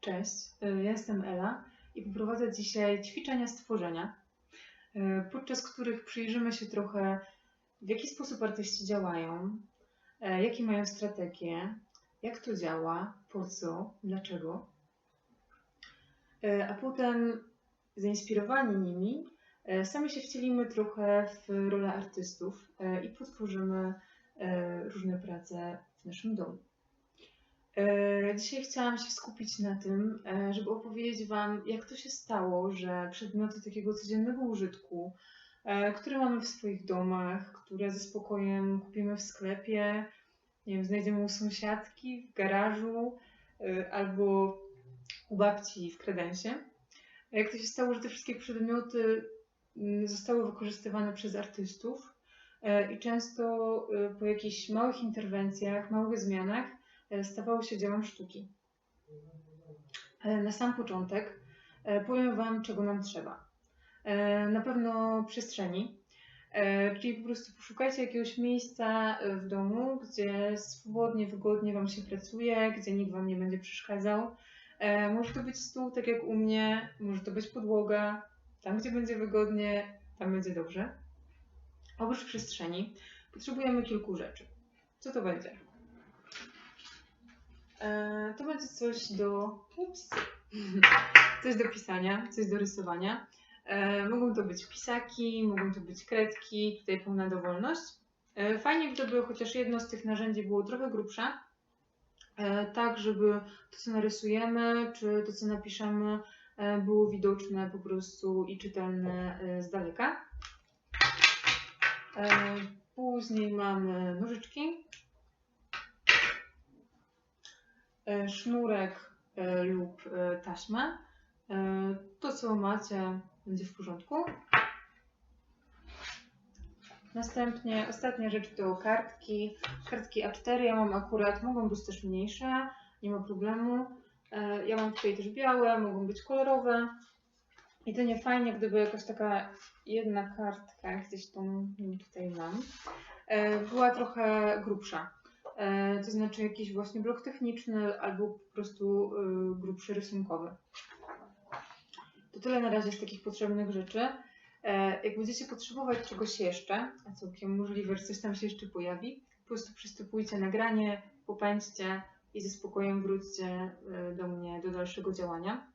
Cześć, y, ja jestem Ela i poprowadzę dzisiaj ćwiczenia stworzenia, y, podczas których przyjrzymy się trochę, w jaki sposób artyści działają, e, jakie mają strategie, jak to działa, po co, dlaczego. A potem, zainspirowani nimi, sami się wcielimy trochę w rolę artystów i potworzymy różne prace w naszym domu. E, Dzisiaj chciałam się skupić na tym, e, żeby opowiedzieć Wam, jak to się stało, że przedmioty takiego codziennego użytku, e, które mamy w swoich domach, które ze spokojem kupimy w sklepie, nie wiem, znajdziemy u sąsiadki, w garażu albo u babci w kredensie. Jak to się stało, że te wszystkie przedmioty mm, zostały wykorzystywane przez artystów i często po jakichś małych interwencjach, małych zmianach e, stawały się dziełem sztuki. E, Na sam początek e, powiem Wam, czego nam trzeba. Na pewno przestrzeni, czyli po prostu poszukajcie jakiegoś miejsca w domu, gdzie swobodnie, wygodnie Wam się pracuje, gdzie nikt Wam nie będzie przeszkadzał. Może to być stół, tak jak u mnie, może to być podłoga, tam gdzie będzie wygodnie, tam będzie dobrze. Oprócz przestrzeni potrzebujemy kilku rzeczy. Co to będzie? E, To będzie coś do. Ups. Coś do pisania, coś do rysowania. E, Mogą to być pisaki, mogą to być kredki, tutaj pełna dowolność. E, Fajnie, gdyby chociaż jedno z tych narzędzi było trochę grubsze, tak żeby to, co narysujemy, czy to, co napiszemy, było widoczne po prostu i czytelne z daleka. Później mamy nożyczki, e, sznurek e, lub e, taśmę. E, To, co macie, będzie w porządku. Następnie ostatnia rzecz to kartki. Kartki A4 ja mam akurat, mogą być też mniejsze, nie ma problemu. E, Ja mam tutaj też białe, mogą być kolorowe. I to nie fajnie, gdyby jakaś taka jedna kartka, gdzieś tą tutaj mam, e, była trochę grubsza. E, To znaczy jakiś właśnie blok techniczny albo po prostu y, grubszy rysunkowy. To tyle na razie z takich potrzebnych rzeczy. E, Jak będziecie potrzebować czegoś jeszcze, a całkiem możliwe, że coś tam się jeszcze pojawi, po prostu przystępujcie nagranie, popędźcie i ze spokojem wróćcie e, do mnie do dalszego działania.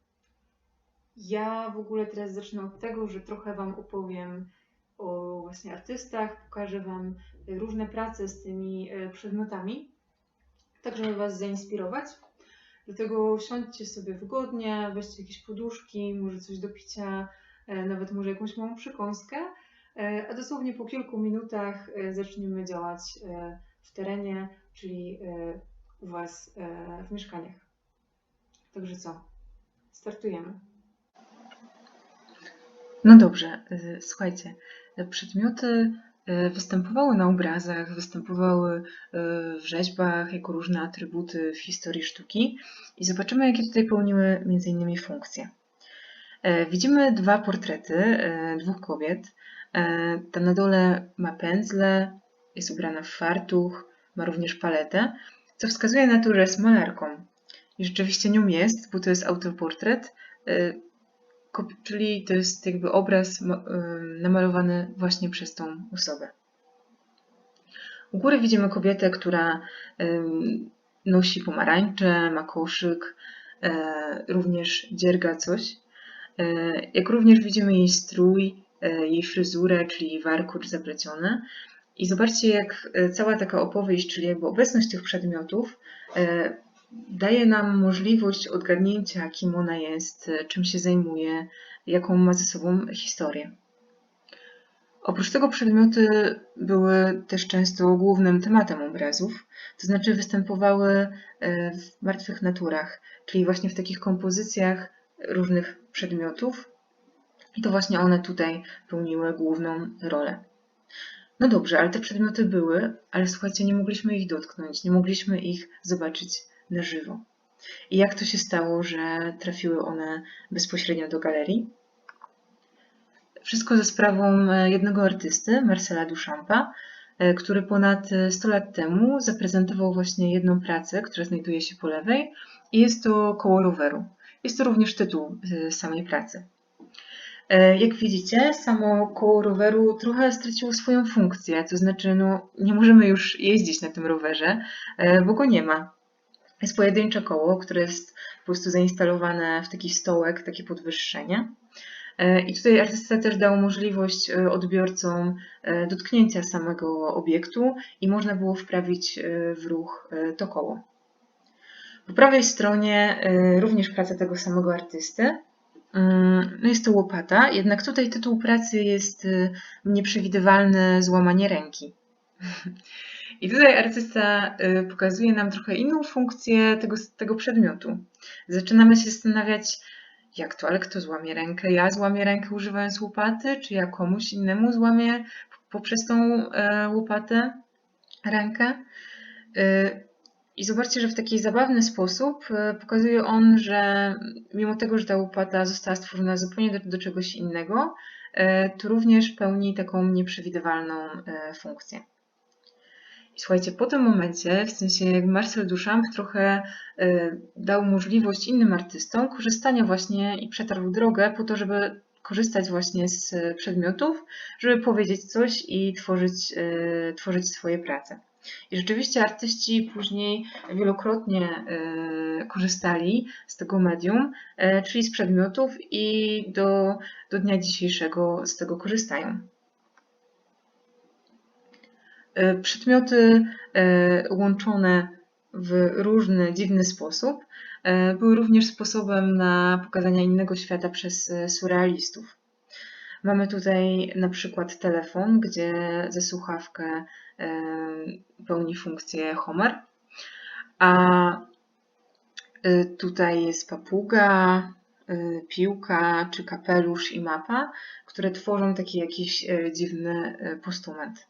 Ja w ogóle teraz zacznę od tego, że trochę Wam opowiem o właśnie artystach, pokażę Wam różne prace z tymi e, przedmiotami, tak żeby Was zainspirować. Dlatego siądźcie sobie wygodnie, weźcie jakieś poduszki, może coś do picia, e, nawet może jakąś małą przekąskę, e, a dosłownie po kilku minutach zaczniemy działać w terenie, czyli u Was w mieszkaniach. Także co? Startujemy. No dobrze, y, słuchajcie, przedmioty y, występowały na obrazach, występowały y, w rzeźbach jako różne atrybuty w historii sztuki i zobaczymy, jakie tutaj pełniły innymi funkcje. E, Widzimy dwa portrety e, dwóch kobiet. E, Ta na dole ma pędzle, jest ubrana w fartuch, ma również paletę, co wskazuje na to, że jest malarką. I rzeczywiście nią jest, bo to jest autoportret, czyli to jest jakby obraz namalowany właśnie przez tą osobę. U góry widzimy kobietę, która nosi pomarańcze, ma koszyk, e, również dzierga coś. E, jak również widzimy jej strój, e, jej fryzurę, czyli warkocz zapleciony. I zobaczcie, jak cała taka opowieść, czyli jakby obecność tych przedmiotów, daje nam możliwość odgadnięcia, kim ona jest, czym się zajmuje, jaką ma ze sobą historię. Oprócz tego przedmioty były też często głównym tematem obrazów, to znaczy występowały e, w martwych naturach, czyli właśnie w takich kompozycjach różnych przedmiotów. I to właśnie one tutaj pełniły główną rolę. No dobrze, ale te przedmioty były, ale słuchajcie, nie mogliśmy ich dotknąć, nie mogliśmy ich zobaczyć na żywo. I jak to się stało, że trafiły one bezpośrednio do galerii? Wszystko za sprawą e, jednego artysty, Marcela Duchampa, e, który ponad 100 lat temu zaprezentował właśnie jedną pracę, która znajduje się po lewej i jest to koło roweru. Jest to również tytuł e, samej pracy. E, jak widzicie, samo koło roweru trochę straciło swoją funkcję, to znaczy no, nie możemy już jeździć na tym rowerze, bo go nie ma. Jest pojedyncze koło, które jest po prostu zainstalowane w taki stołek, takie podwyższenie. E, I tutaj artysta też dał możliwość e, odbiorcom e, dotknięcia samego obiektu i można było wprawić w ruch to koło. Po prawej stronie również praca tego samego artysty. Mm, no jest to łopata, jednak tutaj tytuł pracy jest nieprzewidywalne złamanie ręki. I tutaj artysta pokazuje nam trochę inną funkcję tego, tego przedmiotu. Zaczynamy się zastanawiać, jak to, ale kto złamie rękę? Ja złamię rękę używając łopaty, czy ja komuś innemu złamię poprzez tą e, łopatę rękę? E, I zobaczcie, że w taki zabawny sposób e, pokazuje on, że mimo tego, że ta łopata została stworzona zupełnie do, do czegoś innego, to również pełni taką nieprzewidywalną funkcję. I słuchajcie, po tym momencie, w sensie Marcel Duchamp trochę y, dał możliwość innym artystom korzystania właśnie i przetarł drogę po to, żeby korzystać właśnie z przedmiotów, żeby powiedzieć coś i tworzyć, y, tworzyć swoje prace. I rzeczywiście artyści później wielokrotnie korzystali z tego medium, czyli z przedmiotów i do, do dnia dzisiejszego z tego korzystają. E, przedmioty e, łączone w różny, dziwny sposób e, były również sposobem na pokazanie innego świata przez surrealistów. Mamy tutaj na przykład telefon, gdzie ze słuchawkę pełni funkcję Homer, a tutaj jest papuga, piłka czy kapelusz i mapa, które tworzą taki jakiś dziwny postument.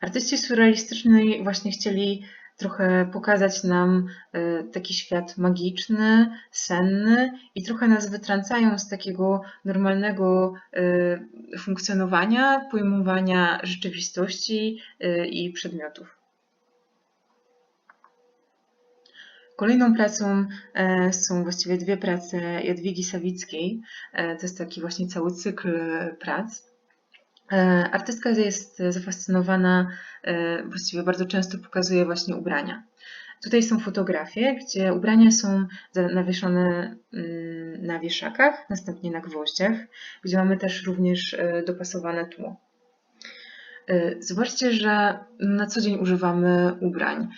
Artyści surrealistyczni właśnie chcieli trochę pokazać nam e, taki świat magiczny, senny i trochę nas wytrącają z takiego normalnego e, funkcjonowania, pojmowania rzeczywistości e, i przedmiotów. Kolejną pracą są właściwie dwie prace Jadwigi Sawickiej. To jest taki właśnie cały cykl prac. E, artystka jest zafascynowana, e, właściwie bardzo często pokazuje właśnie ubrania. Tutaj są fotografie, gdzie ubrania są nawieszone mm, na wieszakach, następnie na gwoździach, gdzie mamy też również e, dopasowane tło. Zobaczcie, że na co dzień używamy ubrań.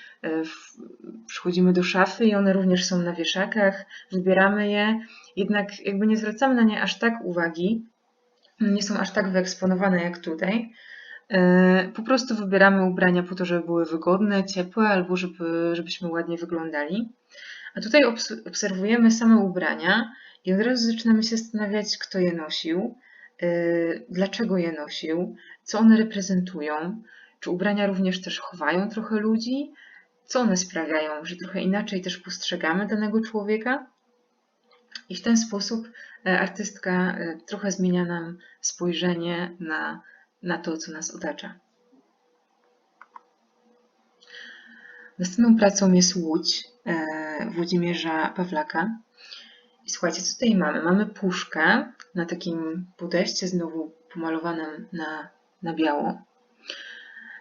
Przychodzimy do szafy i one również są na wieszakach, wybieramy je, jednak jakby nie zwracamy na nie aż tak uwagi, nie są aż tak wyeksponowane jak tutaj. E, po prostu wybieramy ubrania po to, żeby były wygodne, ciepłe albo żeby, żebyśmy ładnie wyglądali. A tutaj obserwujemy same ubrania i od razu zaczynamy się zastanawiać, kto je nosił, e, dlaczego je nosił, co one reprezentują, czy ubrania również też chowają trochę ludzi, co one sprawiają, że trochę inaczej też postrzegamy danego człowieka. I w ten sposób artystka e, trochę zmienia nam spojrzenie na, na to, co nas otacza. Następną pracą jest Łódź e, Włodzimierza Pawlaka. I słuchajcie, co tutaj mamy? Mamy puszkę na takim podejście znowu pomalowanym na, na biało.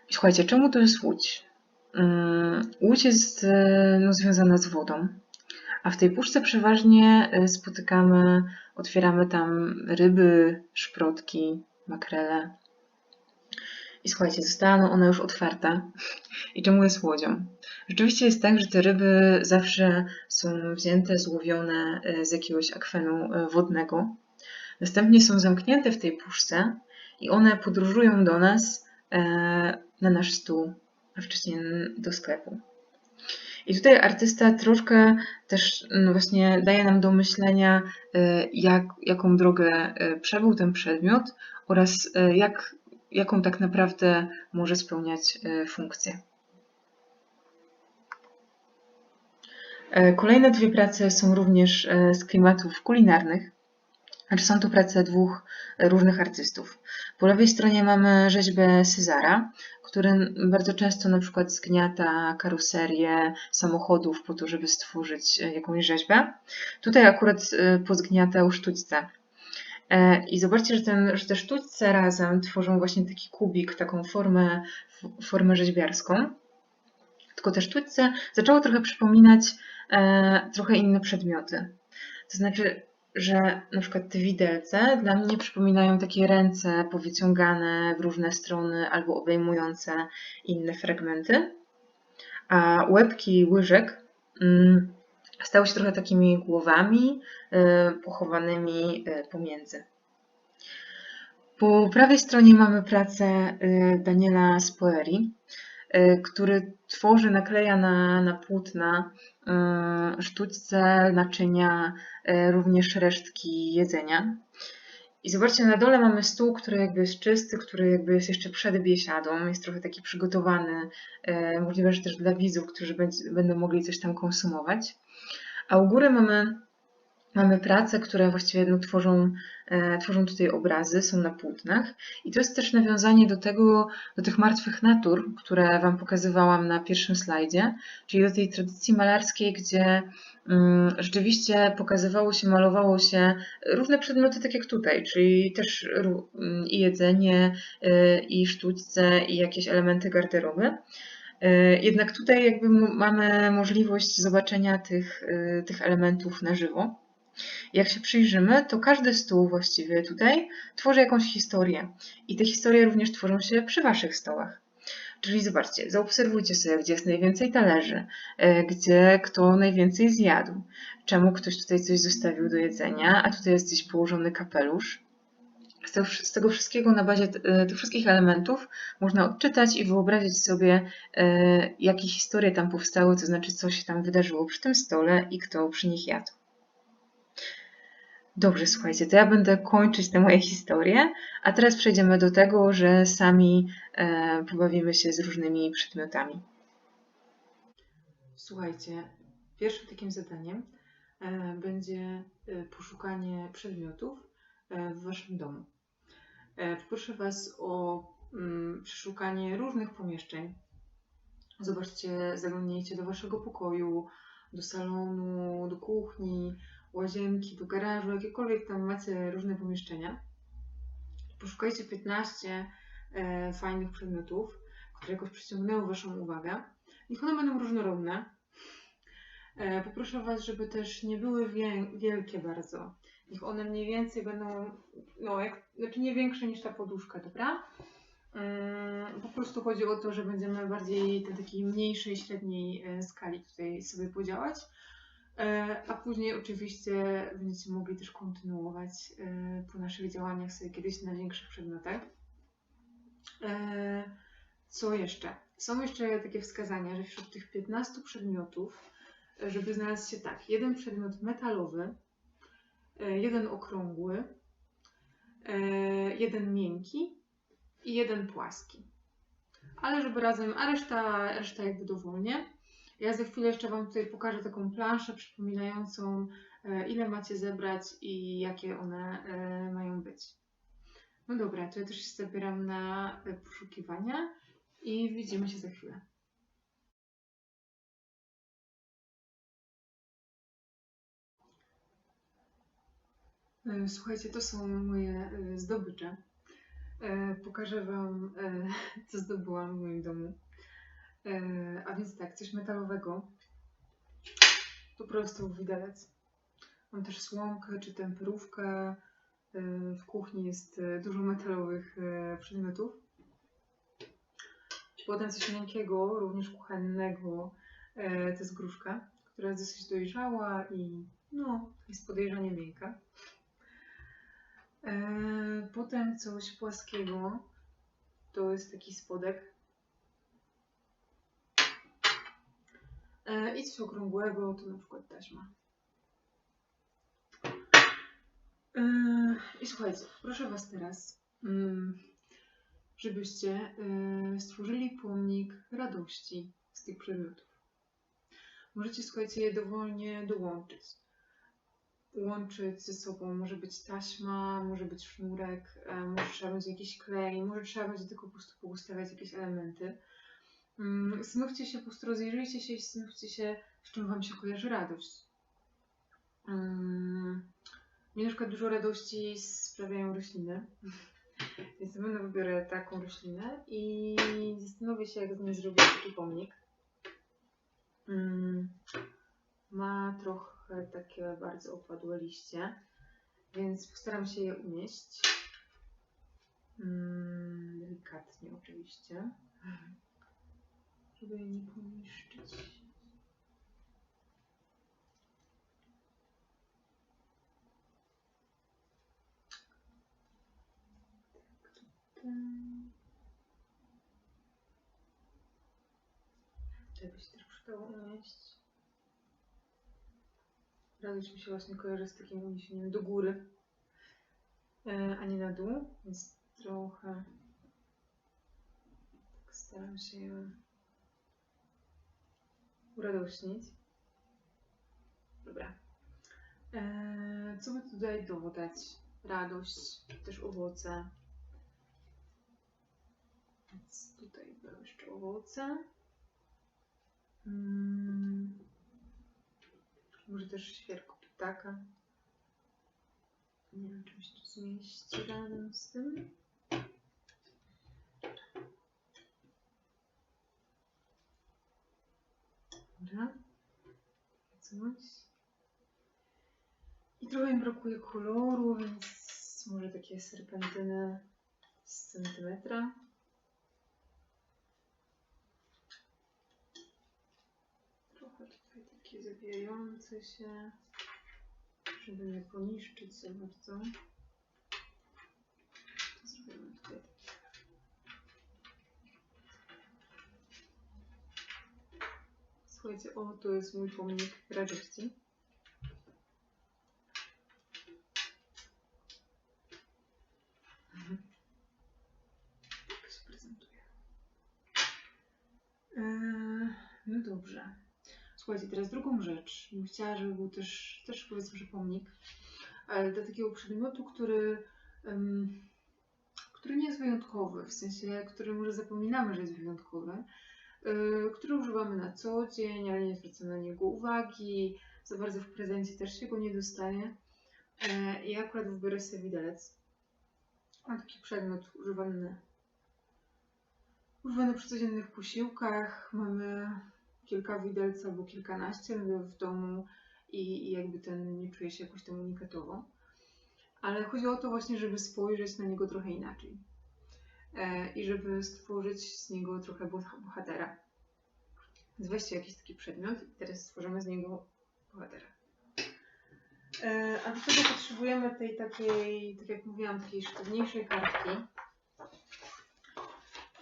I słuchajcie, czemu to jest Łódź? Mm, Łódź jest no, związana z wodą, a w tej puszce przeważnie e, spotykamy, otwieramy tam ryby, szprotki, makrele. I słuchajcie, została no ona już otwarta. I czemu jest łodzią? Rzeczywiście jest tak, że te ryby zawsze są wzięte, złowione e, z jakiegoś akwenu e, wodnego. Następnie są zamknięte w tej puszce i one podróżują do nas na nasz stół, a wcześniej do sklepu. I tutaj artysta troszkę też no właśnie daje nam do myślenia, y, jak, jaką drogę y, przebył ten przedmiot oraz y, jak, jaką tak naprawdę może spełniać funkcję. Kolejne dwie prace są również z klimatów kulinarnych. Znaczy są to prace dwóch różnych artystów. Po lewej stronie mamy rzeźbę Cezara, który bardzo często na przykład zgniata karoserię samochodów po to, żeby stworzyć e, jakąś rzeźbę. Tutaj akurat e, pozgniatał sztućce. E, I zobaczcie, że, ten, że te sztućce razem tworzą właśnie taki kubik, taką formę, formę rzeźbiarską. Tylko te sztućce zaczęły trochę przypominać e, trochę inne przedmioty. To znaczy, że na przykład te widelce dla mnie przypominają takie ręce powyciągane w różne strony albo obejmujące inne fragmenty, a łebki łyżek mm, stały się trochę takimi głowami y, pochowanymi y, pomiędzy. Po prawej stronie mamy pracę y, Daniela Spoeri, który tworzy, nakleja na, na płótna y, sztućce, naczynia, y, również resztki jedzenia. I zobaczcie, na dole mamy stół, który jakby jest czysty, który jakby jest jeszcze przed biesiadą, jest trochę taki przygotowany, y, możliwe, że też dla widzów, którzy będą mogli coś tam konsumować. A u góry mamy, mamy prace, które właściwie no, tworzą, e, tworzą tutaj obrazy, są na płótnach. I to jest też nawiązanie do tego, do tych martwych natur, które Wam pokazywałam na pierwszym slajdzie, czyli do tej tradycji malarskiej, gdzie mm, rzeczywiście pokazywało się, malowało się różne przedmioty, tak jak tutaj, czyli też mm, i jedzenie, y, i sztućce, i jakieś elementy garderoby. E, Jednak tutaj jakby mamy możliwość zobaczenia tych, y, tych elementów na żywo. Jak się przyjrzymy, to każdy stół właściwie tutaj tworzy jakąś historię. I te historie również tworzą się przy Waszych stołach. Czyli zobaczcie, zaobserwujcie sobie, gdzie jest najwięcej talerzy, e, gdzie kto najwięcej zjadł, czemu ktoś tutaj coś zostawił do jedzenia, a tutaj jest gdzieś położony kapelusz. Z tego, wszystkiego na bazie e, tych wszystkich elementów można odczytać i wyobrazić sobie, e, jakie historie tam powstały, to znaczy co się tam wydarzyło przy tym stole i kto przy nich jadł. Dobrze, słuchajcie, to ja będę kończyć te moje historie, a teraz przejdziemy do tego, że sami e, pobawimy się z różnymi przedmiotami. Słuchajcie, pierwszym takim zadaniem e, będzie e, poszukanie przedmiotów e, w Waszym domu. E, Poproszę Was o mm, przeszukanie różnych pomieszczeń. Zobaczcie, zaglądnijcie do Waszego pokoju, do salonu, do kuchni, łazienki, do garażu, jakiekolwiek tam macie różne pomieszczenia. Poszukajcie 15 e, fajnych przedmiotów, które jakoś przyciągnęły Waszą uwagę. Niech one będą różnorodne. E, poproszę Was, żeby też nie były wię- wielkie bardzo. Niech one mniej więcej będą, no, jak, znaczy nie większe niż ta poduszka, dobra? Mm, Po prostu chodzi o to, że będziemy bardziej na takiej mniejszej, średniej e, skali tutaj sobie podziałać. E, A później oczywiście będziecie mogli też kontynuować e, po naszych działaniach sobie kiedyś na większych przedmiotach. E, Co jeszcze? Są jeszcze takie wskazania, że wśród tych 15 przedmiotów, żeby znalazł się tak, jeden przedmiot metalowy, jeden okrągły, jeden miękki i jeden płaski. Ale żeby razem, a reszta, reszta jakby dowolnie. Ja za chwilę jeszcze Wam tutaj pokażę taką planszę przypominającą, e, ile macie zebrać i jakie one e, mają być. No dobra, to ja też się zabieram na poszukiwania i widzimy się za chwilę. E, Słuchajcie, to są moje zdobycze. Pokażę Wam, co zdobyłam w moim domu. E, A więc tak, coś metalowego. Po prostu widelec. Mam też słomkę czy temperówkę. E, W kuchni jest e, dużo metalowych przedmiotów. Potem coś miękkiego, również kuchennego. To jest gruszka, która jest dosyć dojrzała i no, jest podejrzanie miękka. Potem coś płaskiego. To jest taki spodek. I coś okrągłego, to na przykład taśma. E, I słuchajcie, proszę Was teraz, mm, żebyście e, stworzyli pomnik radości z tych przedmiotów. Możecie, słuchajcie, je dowolnie dołączyć. łączyć ze sobą. Może być taśma, może być sznurek, e, może trzeba będzie jakiś klej, może trzeba będzie tylko po prostu poustawiać jakieś elementy. Mm, Zastanówcie się, po prostu rozejrzyjcie się i zastanówcie się, z czym Wam się kojarzy radość. Mm, Mnie na przykład dużo radości sprawiają rośliny. Więc na pewno wybiorę taką roślinę i zastanowię się, jak z niej zrobić taki pomnik. Mm, Ma trochę takie bardzo opadłe liście, więc postaram się je unieść. Mm, Delikatnie oczywiście, żeby je nie poniszczyć. To by się też przydało unieść. Radość mi się właśnie kojarzy z takim uniesieniem do góry, e, a nie na dół, więc trochę tak staram się ją uradośnić. Dobra. E, co by tutaj dodać? Radość, też owoce. Więc tutaj będą jeszcze owoce. Mm. Może też świerko ptaka. Nie wiem, czy się to zmieści razem z tym. Dobra. Coś. I trochę mi brakuje koloru, więc może takie serpentyny z centymetra. Trochę tutaj takie zawijające się, żeby nie poniszczyć za bardzo. Słuchajcie, o, to jest mój pomnik radości. Tak. Eee, no dobrze. Słuchajcie, teraz drugą rzecz. Bym chciała, żeby był też, też powiedzmy, że pomnik, ale do takiego przedmiotu, który, em, który nie jest wyjątkowy, w sensie, który może zapominamy, że jest wyjątkowy, który używamy na co dzień, ale nie zwracamy na niego uwagi, za bardzo w prezencie też się go nie dostaje. E, I akurat wybiorę sobie widelec. Mam taki przedmiot używany, używany przy codziennych posiłkach. Mamy kilka widelca albo kilkanaście w domu i, i jakby ten nie czuje się jakoś tam unikatowo. Ale chodzi o to właśnie, żeby spojrzeć na niego trochę inaczej. E, I żeby stworzyć z niego trochę boh- bohatera. Więc weźcie jakiś taki przedmiot i teraz stworzymy z niego bohatera. E, a do tego potrzebujemy tej takiej, tak jak mówiłam, takiej sztywniejszej kartki.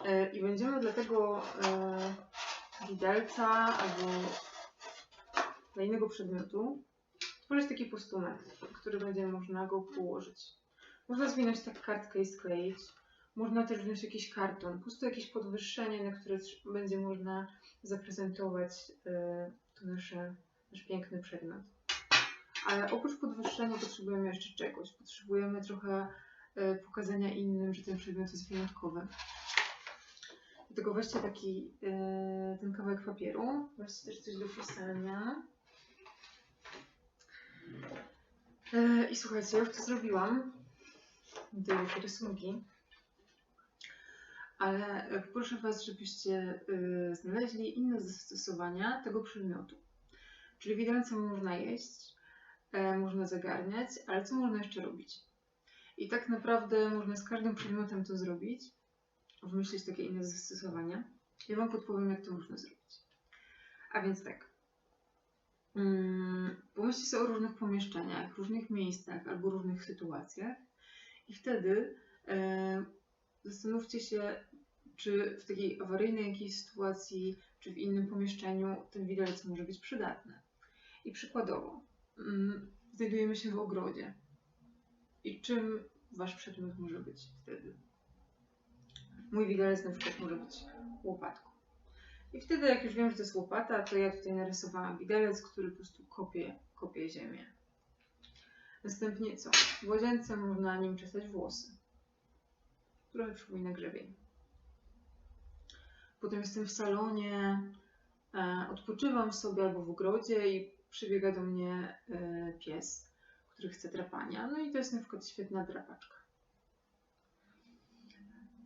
E, I będziemy dlatego widelca albo dla innego przedmiotu tworzyć taki postument, który będzie można go położyć. Można zwinąć tak kartkę i skleić. Można też wziąć jakiś karton, po prostu jakieś podwyższenie, na które będzie można zaprezentować e, to nasze, nasz piękny przedmiot. Ale oprócz podwyższenia potrzebujemy jeszcze czegoś. Potrzebujemy trochę e, pokazania innym, że ten przedmiot jest wyjątkowy. Dlatego weźcie taki, e, ten kawałek papieru, weźcie też coś do pisania. I słuchajcie, ja już to zrobiłam. Takie rysunki. Ale e, proszę Was, żebyście e, znaleźli inne zastosowania tego przedmiotu. Czyli widelce można jeść, e, można zagarniać, ale co można jeszcze robić? I tak naprawdę można z każdym przedmiotem to zrobić, wymyślić takie inne zastosowania. Ja Wam podpowiem, jak to można zrobić. A więc tak. Mm, Pomyślcie sobie o różnych pomieszczeniach, różnych miejscach albo różnych sytuacjach i wtedy zastanówcie się, czy w takiej awaryjnej jakiejś sytuacji, czy w innym pomieszczeniu ten widelec może być przydatny. I przykładowo, mm, znajdujemy się w ogrodzie. I czym wasz przedmiot może być wtedy? Mój widelec na przykład może być łopatką. I wtedy, jak już wiem, że to jest łopata, to ja tutaj narysowałam widelec, który po prostu kopie, kopie ziemię. Następnie co? W łazience można nim czesać włosy. Trochę przypomina grzebień. Potem jestem w salonie, e, odpoczywam sobie albo w ogrodzie i przybiega do mnie e, pies, który chce drapania. No i to jest na przykład świetna drapaczka.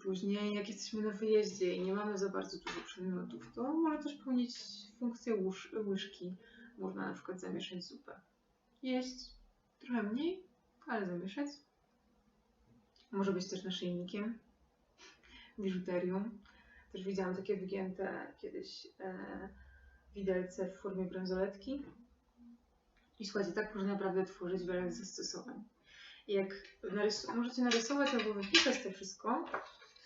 Później, jak jesteśmy na wyjeździe i nie mamy za bardzo dużo przedmiotów, to może też pełnić funkcję łyż, łyżki. Można na przykład zamieszać zupę. Jeść trochę mniej, ale zamieszać. Może być też naszyjnikiem, biżuterią. Też widziałam takie wygięte kiedyś e, widelce w formie bransoletki. I słuchajcie, tak można naprawdę tworzyć wiele zastosowań. Jak możecie narysować albo wypisać to wszystko,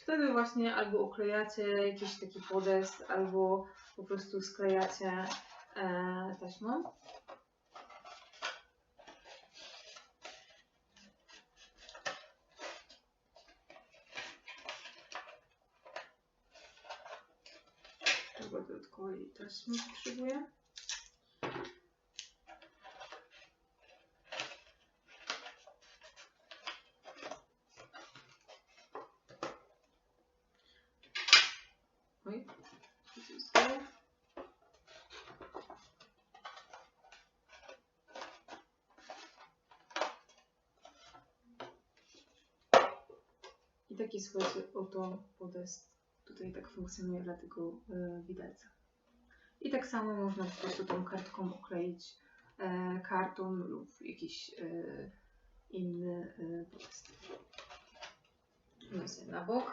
wtedy właśnie albo oklejacie jakiś taki podest, albo po prostu sklejacie e, taśmą. Chyba dodatkowej taśmy potrzebuję. Oj, stało? I taki słuchajcie, oto podest tutaj tak funkcjonuje dla tego e, widelca. I tak samo można po prostu tą kartką okleić e, karton lub jakiś e, inny podest. Nosy na bok.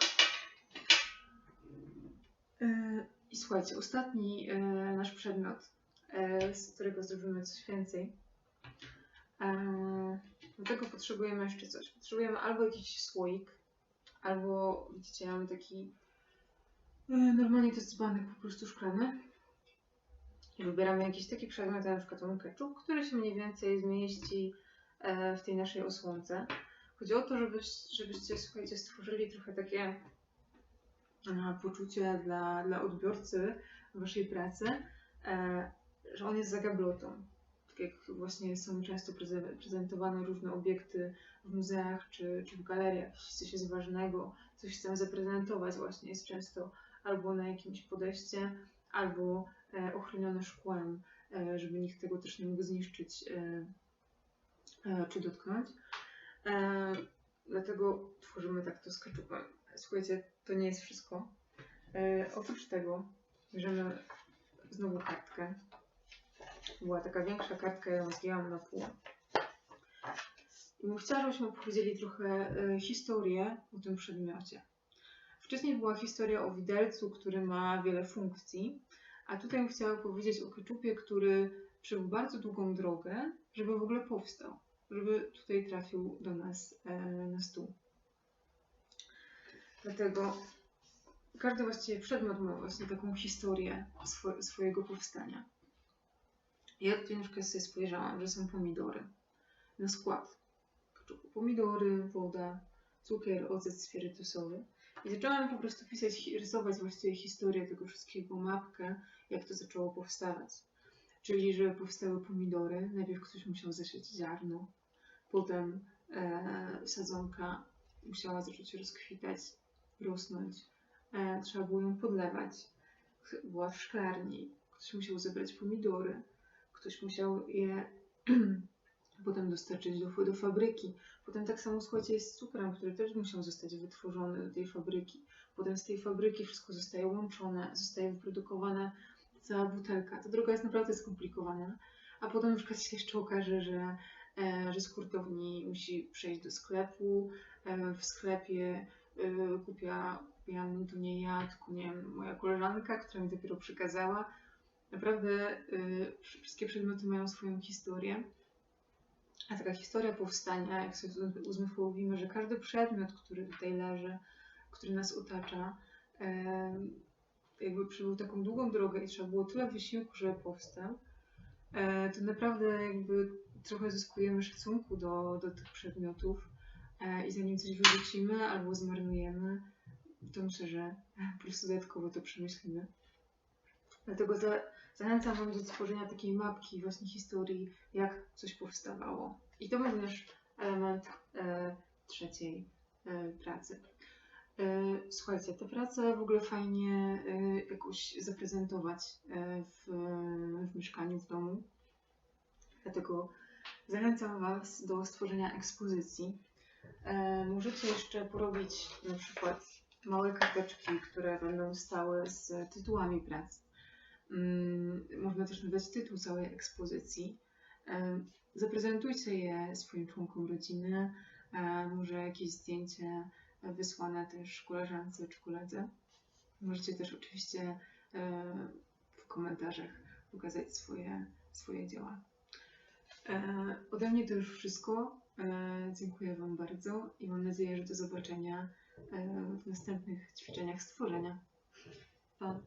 I słuchajcie, ostatni nasz przedmiot, z którego zrobimy coś więcej. Do tego potrzebujemy jeszcze coś. Potrzebujemy albo jakiś słoik, albo widzicie, ja mam taki normalnie to jest dzbanek po prostu szklany. I wybieramy jakiś taki przedmiot, na przykład ketchup, który się mniej więcej zmieści e, w tej naszej osłonce. Chodzi o to, żebyś, żebyście, słuchajcie, stworzyli trochę takie e, poczucie dla, dla odbiorcy waszej pracy, e, że on jest za gablotą. Tak jak właśnie są często preze- prezentowane różne obiekty w muzeach czy, czy w galeriach, jeśli coś jest ważnego, coś chcemy zaprezentować właśnie, jest często albo na jakimś podejście, albo e, ochronione szkłem, e, żeby nikt tego też nie mógł zniszczyć e, czy dotknąć. Dlatego tworzymy tak to z. Słuchajcie, to nie jest wszystko. Oprócz tego bierzemy znowu kartkę. Była taka większa kartka, ja ją zgięłam na pół. I bym chciała, żebyśmy opowiedzieli trochę historię o tym przedmiocie. Wcześniej była historia o widelcu, który ma wiele funkcji, a tutaj bym chciała powiedzieć o keczupie, który przebył bardzo długą drogę, żeby w ogóle powstał, żeby tutaj trafił do nas e, na stół. Dlatego każdy właściwie przedmiot ma właśnie taką historię swo- swojego powstania. Ja tutaj na sobie spojrzałam, że są pomidory na skład. Pomidory, woda, cukier, ocet spirytusowy. I zaczęłam po prostu pisać, rysować właściwie historię tego wszystkiego, mapkę, jak to zaczęło powstawać. Czyli, że powstały pomidory. Najpierw ktoś musiał zasiać ziarno, potem e, sadzonka musiała zacząć rozkwitać, rosnąć. E, trzeba było ją podlewać. Była w szklarni. Ktoś musiał zebrać pomidory. Ktoś musiał je potem dostarczyć do, do fabryki. Potem tak samo, słuchajcie, jest z cukrem, który też musiał zostać wytworzony do tej fabryki. Potem z tej fabryki wszystko zostaje łączone, zostaje wyprodukowana cała butelka. Ta droga jest naprawdę skomplikowana. A potem na przykład się jeszcze okaże, że, e, że z hurtowni musi przejść do sklepu. E, w sklepie e, kupia, kupiłam to nie ja, tylko nie wiem, moja koleżanka, która mi dopiero przekazała. Naprawdę e, wszystkie przedmioty mają swoją historię. A taka historia powstania, jak sobie uzmy- uzmysłowimy, że każdy przedmiot, który tutaj leży, który nas otacza, jakby przebył taką długą drogę i trzeba było tyle wysiłku, żeby powstał, e, to naprawdę jakby trochę zyskujemy szacunku do, do tych przedmiotów e, i zanim coś wyrzucimy albo zmarnujemy, to myślę, że po prostu dodatkowo to przemyślimy. Dlatego za, zachęcam Wam do stworzenia takiej mapki właśnie historii, jak coś powstawało. I to będzie nasz element e, trzeciej e, pracy. E, Słuchajcie, tę pracę w ogóle fajnie e, jakoś zaprezentować e, w, w mieszkaniu, w domu. Dlatego zachęcam Was do stworzenia ekspozycji. E, Możecie jeszcze porobić na przykład małe karteczki, które będą stały z tytułami prac. Mm, Można też nadać tytuł całej ekspozycji. Zaprezentujcie je swoim członkom rodziny, może jakieś zdjęcie wysłane też koleżance czy koledze. Możecie też oczywiście e, w komentarzach pokazać swoje, swoje dzieła. E, Ode mnie to już wszystko. E, Dziękuję Wam bardzo i mam nadzieję, że do zobaczenia w następnych ćwiczeniach stworzenia. Pa!